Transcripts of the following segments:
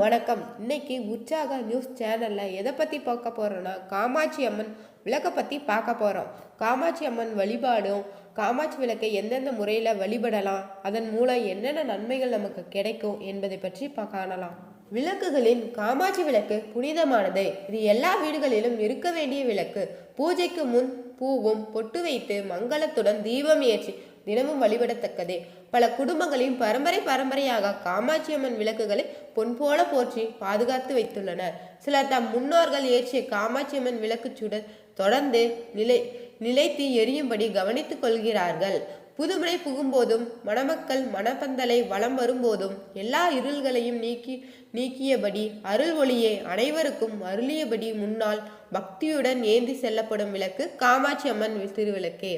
வணக்கம். இன்னைக்கு உற்சாக நியூஸ் சேனலில் எதை பற்றி பார்க்க போகிறோன்னா காமாட்சி அம்மன் விளக்கை பற்றி பார்க்க போகிறோம் காமாட்சி அம்மன் வழிபாடும் காமாட்சி விளக்கை எந்தெந்த முறையில் வழிபடலாம் அதன் மூலம் என்னென்ன நன்மைகள் நமக்கு கிடைக்கும் என்பதை பற்றி காணலாம். விளக்குகளின் காமாட்சி விளக்கு புனிதமானது. இது எல்லா வீடுகளிலும் இருக்க வேண்டிய விளக்கு. பூஜைக்கு முன் பூவும் பொட்டு வைத்து மங்களத்துடன் தீபம் ஏற்றி தினமும் வழிபடத்தக்கது. பல குடும்பங்களின் பரம்பரை பரம்பரையாக காமாட்சி அம்மன் விளக்குகளை பொன் போல போற்றி பாதுகாத்து வைத்துள்ளனர். சிலர் தம் முன்னோர்கள் ஏற்றிய காமாட்சி அம்மன் விளக்கு சுடர் தொடர்ந்து நிலை நிலைத்து எரியும்படி கவனித்துக் கொள்கிறார்கள். புதுமனை புகும்போதும் மணமக்கள் மணப்பந்தலை வலம் வரும்போதும் எல்லா இருள்களையும் நீக்கி நீக்கியபடி அருள் ஒளியை அனைவருக்கும் அருளியபடி முன்னால் பக்தியுடன் ஏந்தி செல்லப்படும் விளக்கு காமாட்சி அம்மன் திருவிளக்கே.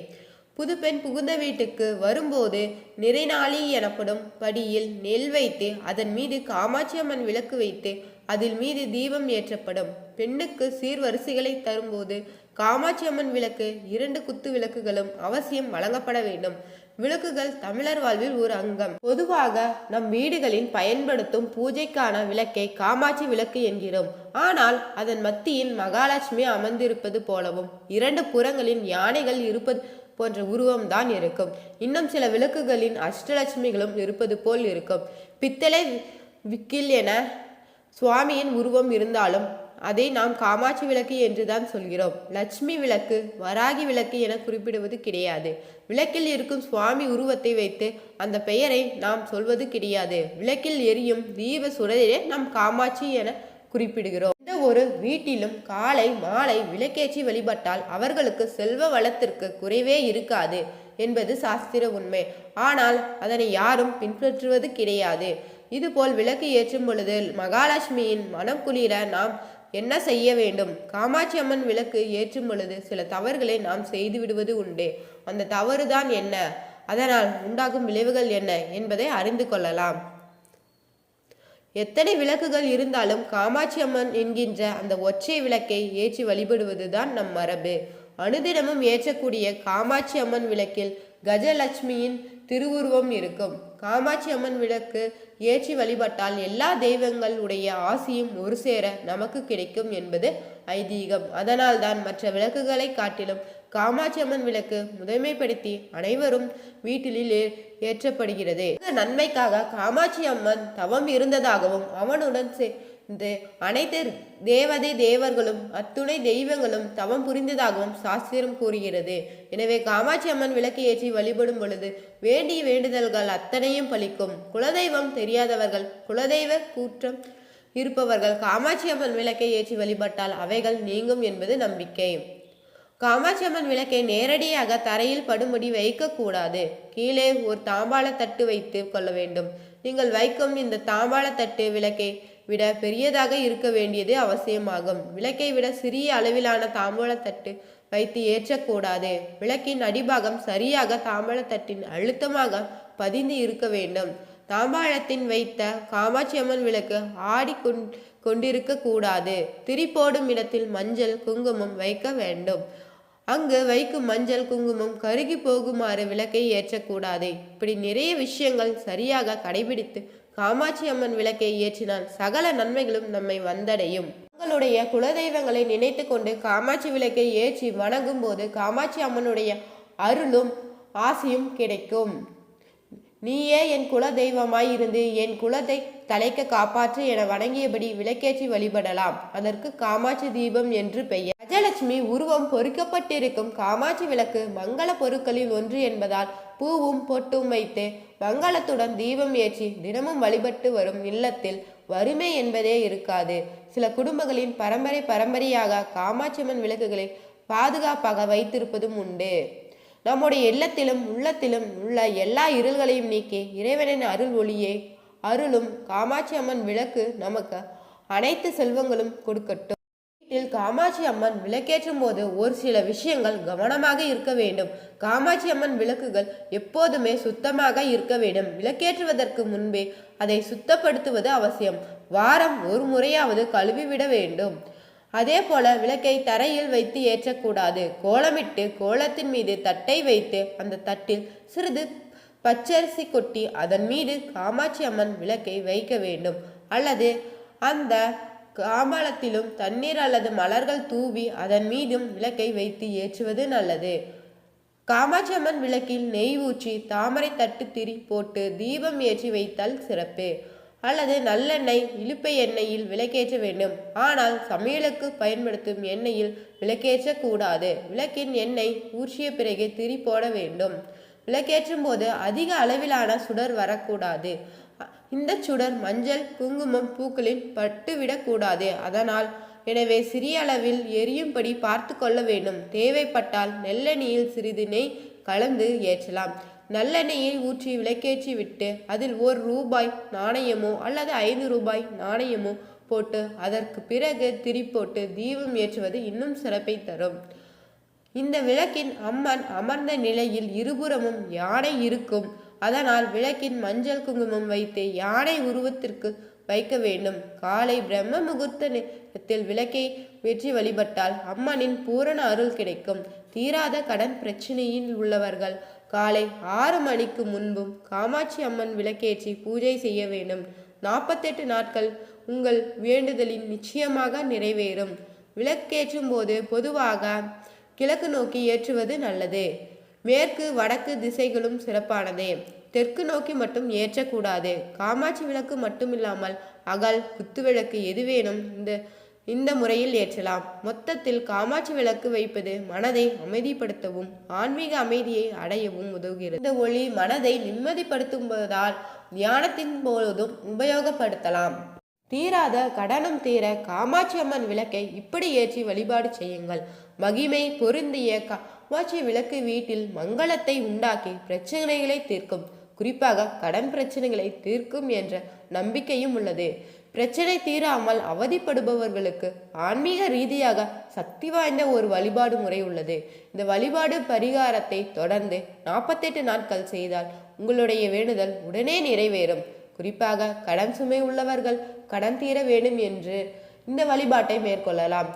புதுப்பெண் புகுந்த வீட்டுக்கு வரும்போது நிறைநாளி எனப்படும் படியில் நெல் வைத்து அதன் மீது காமாட்சி அம்மன் விளக்கு வைத்து அதில் மீது தீபம் ஏற்றப்படும். பெண்ணுக்கு சீர்வரிசைகளை தரும்போது காமாட்சி அம்மன் விளக்கு இரண்டு குத்து விளக்குகளும் அவசியம் வழங்கப்பட வேண்டும். விளக்குகள் தமிழர் வாழ்வில் ஒரு அங்கம். பொதுவாக நம் வீடுகளில் பயன்படுத்தும் பூஜைக்கான விளக்கை காமாட்சி விளக்கு என்கிறோம். ஆனால் அதன் மத்தியில் மகாலட்சுமி அமர்ந்திருப்பது போலவும் இரண்டு புறங்களில் யானைகள் இருப்பது போன்ற உருவம்தான் இருக்கும். இன்னும் சில விளக்குகளின் அஷ்டலட்சுமிகளும் இருப்பது போல் இருக்கும். பித்தளை விக்கில் என சுவாமியின் உருவம் இருந்தாலும் அதை நாம் காமாட்சி விளக்கு என்றுதான் சொல்கிறோம். லட்சுமி விளக்கு வராகி விளக்கு என குறிப்பிடுவது கிடையாது. விளக்கில் இருக்கும் சுவாமி உருவத்தை வைத்து அந்த பெயரை நாம் சொல்வது கிடையாது. விளக்கில் எரியும் தீப சுடரே நாம் காமாட்சி என குறிப்பிடுகிறோம். எந்த ஒரு வீட்டிலும் காலை மாலை விளக்கேற்றி வழிபட்டால் அவர்களுக்கு செல்வ வளத்திற்கு குறைவே இருக்காது என்பது சாஸ்திர உண்மை. ஆனால் அதனை யாரும் பின்பற்றுவது கிடையாது. இதுபோல் விளக்கு ஏற்றும் பொழுது மகாலட்சுமியின் மனம் குளிர நாம் என்ன செய்ய வேண்டும்? காமாட்சி அம்மன் விளக்கு ஏற்றும் பொழுது சில தவறுகளை நாம் செய்து விடுவது உண்டு. அந்த தவறுதான் என்ன? அதனால் உண்டாகும் விளைவுகள் என்ன என்பதை அறிந்து கொள்ளலாம். எத்தனை விளக்குகள் இருந்தாலும் காமாட்சி அம்மன் என்கின்ற அந்த ஒற்றை விளக்கை ஏற்றி வழிபடுவதுதான் நம் மரபு. அனுதினமும் ஏற்றக்கூடிய காமாட்சி அம்மன் விளக்கில் கஜலட்சுமியின் திருவுருவம் இருக்கும். காமாட்சி அம்மன் விளக்கு ஏற்றி வழிபட்டால் எல்லா தெய்வங்களுடைய ஆசியும் ஒரு சேர நமக்கு கிடைக்கும் என்பது ஐதீகம். அதனால்தான் மற்ற விளக்குகளை காட்டிலும் காமாட்சி அம்மன் விளக்கு முதன்மைப்படுத்தி அனைவரும் வீட்டில் ஏற்றப்படுகிறது. இந்த நன்மைக்காக காமாட்சி அம்மன் தவம் இருந்ததாகவும் அவனுடன் சேர்ந்து அனைத்து தேவதை தேவர்களும் அத்துணை தெய்வங்களும் தவம் புரிந்ததாகவும் சாஸ்திரம் கூறுகிறது. எனவே காமாட்சி அம்மன் விளக்கு ஏற்றி வழிபடும் பொழுது வேண்டிய வேண்டுதல்கள் அத்தனையும் பலிக்கும். குலதெய்வம் தெரியாதவர்கள் குலதெய்வ கூற்றம் இருப்பவர்கள் காமாட்சி அம்மன் விளக்கை ஏற்றி வழிபட்டால் அவைகள் நீங்கும் என்பது நம்பிக்கை. காமாட்சி அம்மன் விளக்கை நேரடியாக தரையில் படும்படி வைக்கக்கூடாது. கீழே ஒரு தாம்பாள தட்டு வைத்து கொள்ள வேண்டும். நீங்கள் வைக்கும் இந்த தாம்பாள தட்டு விளக்கை விட பெரியதாக இருக்க வேண்டியது அவசியமாகும். விளக்கை விட சிறிய அளவிலான தாம்பாள தட்டு வைத்து ஏற்றக்கூடாது. விளக்கின் அடிபாகம் சரியாக தாம்பாள தட்டின் அழுத்தமாக பதிந்து இருக்க வேண்டும். தாம்பாளத்தின் வைத்த காமாட்சி அம்மன் விளக்கு ஆடி கொண் கொண்டிருக்க கூடாது திரி போடும் இடத்தில் மஞ்சள் குங்குமம் வைக்க வேண்டும். அங்கு வைக்கும் மஞ்சள் குங்குமம் கருகி போகுமாறு விளக்கை ஏற்றக்கூடாது. இப்படி நிறைய விஷயங்கள் சரியாக கடைபிடித்து காமாட்சி அம்மன் விளக்கை ஏற்றினால் சகல நன்மைகளும் நம்மை வந்தடையும். உங்களுடைய குலதெய்வங்களை நினைத்து கொண்டு காமாட்சி விளக்கை ஏற்றி வணங்கும் போது காமாட்சி அம்மனுடைய அருளும் ஆசையும் கிடைக்கும். நீயே என் குல தெய்வமாய் இருந்து என் குலத்தை தலைக்க காப்பாற்று என வணங்கியபடி விளக்கேற்றி வழிபடலாம். அதற்கு காமாட்சி தீபம் என்று பெயர். கஜலட்சுமி உருவம் பொறிக்கப்பட்டிருக்கும் காமாட்சி விளக்கு மங்கள பொருட்களில் ஒன்று என்பதால் பூவும் பொட்டும் வைத்து மங்களத்துடன் தீபம் ஏற்றி தினமும் வழிபட்டு வரும் இல்லத்தில் வறுமை என்பதே இருக்காது. சில குடும்பங்களின் பரம்பரை பரம்பரையாக காமாட்சியம்மன் விளக்குகளை பாதுகாப்பாக வைத்திருப்பதும் உண்டு. நம்முடைய இல்லத்திலும் உள்ளத்திலும் உள்ள எல்லா இருள்களையும் நீக்கி இறைவனின் அருள் ஒளியே அருளும் காமாட்சி அம்மன் விளக்கு நமக்கு அனைத்து செல்வங்களும் கொடுக்கட்டும். வீட்டில் காமாட்சி அம்மன் விளக்கேற்றும் போது ஒரு சில விஷயங்கள் கவனமாக இருக்க வேண்டும். காமாட்சி அம்மன் விளக்குகள் எப்போதுமே சுத்தமாக இருக்க வேண்டும். விளக்கேற்றுவதற்கு முன்பே அதை சுத்தப்படுத்துவது அவசியம். வாரம் ஒரு முறையாவது கழுவிவிட வேண்டும். அதே போல விளக்கை தரையில் வைத்து ஏற்றக்கூடாது. கோலமிட்டு கோலத்தின் மீது தட்டை வைத்து அந்த தட்டில் சிறிது பச்சரிசி கொட்டி அதன் மீது காமாட்சி அம்மன் விளக்கை வைக்க வேண்டும். அல்லது அந்த காமலத்திலும் தண்ணீர் அல்லது மலர்கள் தூவி அதன் மீதும் விளக்கை வைத்து ஏற்றுவது நல்லது. காமாட்சி அம்மன் விளக்கில் நெய் ஊற்றி தாமரை தட்டு திரி போட்டு தீபம் ஏற்றி வைத்தால் சிறப்பு. அல்லது நல்லெண்ணெய் இலுப்பை எண்ணெயில் விளக்கேற்ற வேண்டும். ஆனால் சமையலுக்கு பயன்படுத்தும் எண்ணெயில் விளக்கேற்ற கூடாது விளக்கின் எண்ணெய் ஊற்றிய பிறகு திரி போட வேண்டும். விளக்கேற்றும் போது அதிக அளவிலான சுடர் வரக்கூடாது. இந்த சுடர் மஞ்சள் குங்குமம் பூக்களில் பட்டுவிடக்கூடாது. அதனால் எனவே சிறிய அளவில் எரியும்படி பார்த்து கொள்ள வேண்டும். தேவைப்பட்டால் நெல்லெண்ணெயில் சிறிது நெய் கலந்து ஏற்றலாம். நல்லெண்ணெயை ஊற்றி விளக்கேற்றி விட்டு அதில் ஒரு ரூபாய் நாணயமோ அல்லது ஐந்து ரூபாய் நாணயமோ போட்டு அதற்கு பிறகு திரி போட்டு தீபம் ஏற்றுவது இன்னும் சிறப்பை தரும். இந்த விளக்கின் அம்மன் அமர்ந்த நிலையில் இருபுறமும் யானை இருக்கும். அதனால் விளக்கின் மஞ்சள் குங்குமம் வைத்து யானை உருவத்திற்கு வைக்க வேண்டும். காலை பிரம்ம முகூர்த்த நேரத்தில் விளக்கை வெற்றி வழிபட்டால் அம்மனின் பூரண அருள் கிடைக்கும். தீராத கடன் பிரச்சனையில் உள்ளவர்கள் காலை ஆறு மணிக்கு முன்பும் காமாட்சி அம்மன் விளக்கேற்றி பூஜை செய்ய வேண்டும். நாற்பத்தெட்டு நாட்கள் உங்கள் வேண்டுதலின் நிச்சயமாக நிறைவேறும். விளக்கேற்றும் போது பொதுவாக கிழக்கு நோக்கி ஏற்றுவது நல்லது. மேற்கு வடக்கு திசைகளும் சிறப்பானதே. தெற்கு நோக்கி மட்டும் ஏற்றக்கூடாது. காமாட்சி விளக்கு மட்டுமில்லாமல் அகல் குத்துவிளக்கு எது வேணும்? இந்த இந்த முறையில் ஏற்றலாம். மொத்தத்தில் காமாட்சி விளக்கு வைப்பது மனதை அமைதிப்படுத்தவும் ஆன்மீக அமைதியை அடையவும் உதவுகிறது. இந்த ஒளி மனதை நிம்மதிப்படுத்துவதால் தியானத்தின் போதும் உபயோகப்படுத்தலாம். தீராத கடனம் தீர காமாட்சி அம்மன் விளக்கை இப்படி ஏற்றி வழிபாடு செய்யுங்கள். மகிமை பொருந்திய காமாட்சி விளக்கு வீட்டில் மங்களத்தை உண்டாக்கி பிரச்சனைகளை தீர்க்கும். குறிப்பாக கடன் பிரச்சனைகளை தீர்க்கும் என்ற நம்பிக்கையும் உள்ளது. பிரச்சனை தீராமல் அவதிப்படுபவர்களுக்கு ஆன்மீக ரீதியாக சக்தி வாய்ந்த ஒரு வழிபாடு முறை உள்ளது. இந்த வழிபாடு பரிகாரத்தை தொடர்ந்து நாற்பத்தெட்டு நாட்கள் செய்தால் உங்களுடைய வேண்டுதல் உடனே நிறைவேறும். குறிப்பாக கடன் சுமை உள்ளவர்கள் கடன் தீர வேண்டும் என்று இந்த வழிபாட்டை மேற்கொள்ளலாம்.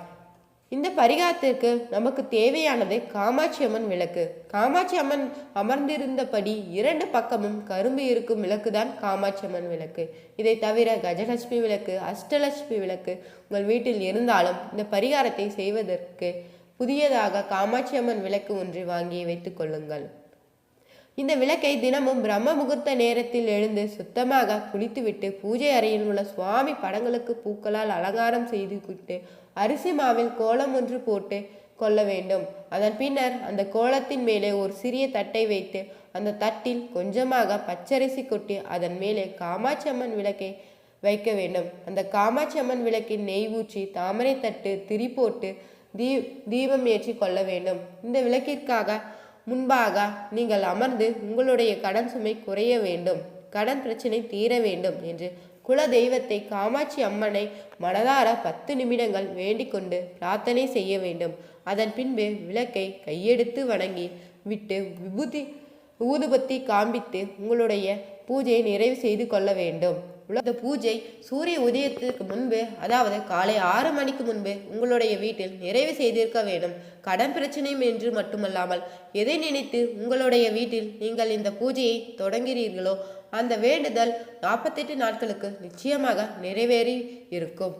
இந்த பரிகாரத்திற்கு நமக்கு தேவையானது காமாட்சி அம்மன் விளக்கு. காமாட்சி அம்மன் அமர்ந்திருந்தபடி இரண்டு பக்கமும் கரும்பு இருக்கும் விளக்குதான் காமாட்சி அம்மன் விளக்கு. இதை தவிர கஜலட்சுமி விளக்கு அஷ்டலட்சுமி விளக்கு உங்கள் வீட்டில் இருந்தாலும் இந்த பரிகாரத்தை செய்வதற்கு புதியதாக காமாட்சி அம்மன் விளக்கு ஒன்றை வாங்கி வைத்துக் கொள்ளுங்கள். இந்த விளக்கை தினமும் பிரம்ம முகூர்த்த நேரத்தில் எழுந்து சுத்தமாக குளித்துவிட்டு பூஜை அறையில் உள்ள சுவாமி படங்களுக்கு பூக்களால் அலங்காரம் செய்து விட்டு அரிசி மாவில் கோலம் ஒன்று போட்டு கொள்ள வேண்டும். அதன் பின்னர் அந்த கோலத்தின் மேலே ஒரு சிறிய தட்டை வைத்து அந்த தட்டில் கொஞ்சமாக பச்சரிசி கொட்டி அதன் மேலே காமாட்சி அம்மன் விளக்கை வைக்க வேண்டும். அந்த காமாட்சி அம்மன் விளக்கின் நெய் ஊற்றி தாமரை தட்டு திரி போட்டு தீ தீபம் ஏற்றி கொள்ள வேண்டும். இந்த விளக்கிற்காக முன்பாக நீங்கள் அமர்ந்து உங்களுடைய கடன் சுமை குறைய வேண்டும். கடன் பிரச்சனை தீர வேண்டும் என்று குல தெய்வத்தை காமாட்சி அம்மனை மனதார பத்து நிமிடங்கள் வேண்டிக்கொண்டு பிரார்த்தனை செய்ய வேண்டும். அதன் பின்பு விளக்கை கையெடுத்து வணங்கி விட்டு விபூதி ஊதுபத்தி காண்பித்து உங்களுடைய பூஜையை நிறைவு செய்து கொள்ள வேண்டும். இந்த பூஜை சூரிய உதயத்திற்கு முன்பு அதாவது காலை ஆறு மணிக்கு முன்பு உங்களுடைய வீட்டில் நிறைவு செய்திருக்க வேண்டும். கடன் பிரச்சனையும் என்று மட்டுமல்லாமல் எதை நினைத்து உங்களுடைய வீட்டில் நீங்கள் இந்த பூஜையை தொடங்கிறீர்களோ அந்த வேண்டுதல் நாற்பத்தெட்டு நாட்களுக்கு நிச்சயமாக நிறைவேறி இருக்கும்.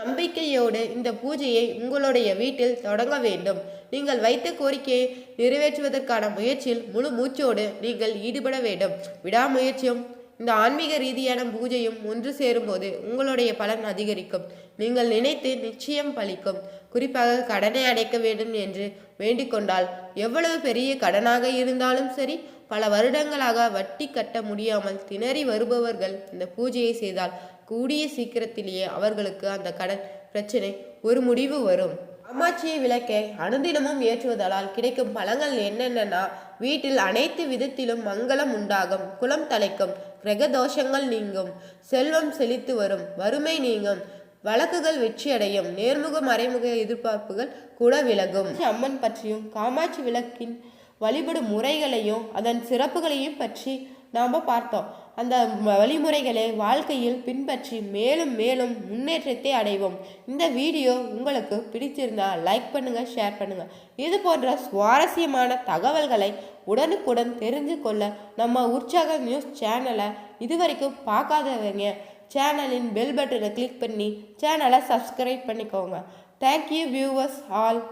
நம்பிக்கையோடு இந்த பூஜையை உங்களுடைய வீட்டில் தொடங்க வேண்டும். நீங்கள் வைத்த கோரிக்கையை நிறைவேற்றுவதற்கான முயற்சியில் முழு மூச்சோடு நீங்கள் ஈடுபட வேண்டும். விடாமுயற்சியும் இந்த ஆன்மீக ரீதியான பூஜையும் ஒன்று சேரும்போது உங்களுடைய பலன் அதிகரிக்கும். நீங்கள் நினைத்து நிச்சயம் பலிக்கும். குறிப்பாக கடனை அடைக்க வேண்டும் என்று வேண்டிக் கொண்டால் எவ்வளவு பெரிய கடனாக இருந்தாலும் சரி பல வருடங்களாக வட்டி கட்ட முடியாமல் திணறி வருபவர்கள் இந்த பூஜையை செய்தால் கூடிய சீக்கிரத்திலேயே அவர்களுக்கு அந்த கடன் பிரச்சனை ஒரு முடிவு வரும். காமாட்சி விளக்கை அனுதினமும் ஏற்றுவதால் கிடைக்கும் பலங்கள் என்னென்னா வீட்டில் அனைத்து விதத்திலும் மங்களம் உண்டாகும் குலம் தலைக்கும் கிரக தோஷங்கள் நீங்கும் செல்வம் செழித்து வரும் வறுமை நீங்கும் வழக்குகள் வெற்றியடையும் நேர்முக மறைமுக எதிர்பார்ப்புகள் கூட விலகும். அம்மன் பற்றியும் காமாட்சி விளக்கின் வழிபடும் முறைகளையும் அதன் சிறப்புகளையும் பற்றி நாம் பார்த்தோம். அந்த வழிமுறைகளை வாழ்க்கையில் பின்பற்றி மேலும் மேலும் முன்னேற்றத்தை அடைவோம். இந்த வீடியோ உங்களுக்கு பிடிச்சிருந்தா லைக் பண்ணுங்கள் ஷேர் பண்ணுங்கள் இது போன்ற சுவாரஸ்யமான தகவல்களை உடனுக்குடன் தெரிஞ்சு கொள்ள நம்ம உற்சாக நியூஸ் சேனலை இதுவரைக்கும் பார்க்காதவங்க சேனலின் பெல் பட்டனை கிளிக் பண்ணி சேனலை சப்ஸ்கிரைப் பண்ணிக்கோங்க. Thank you viewers all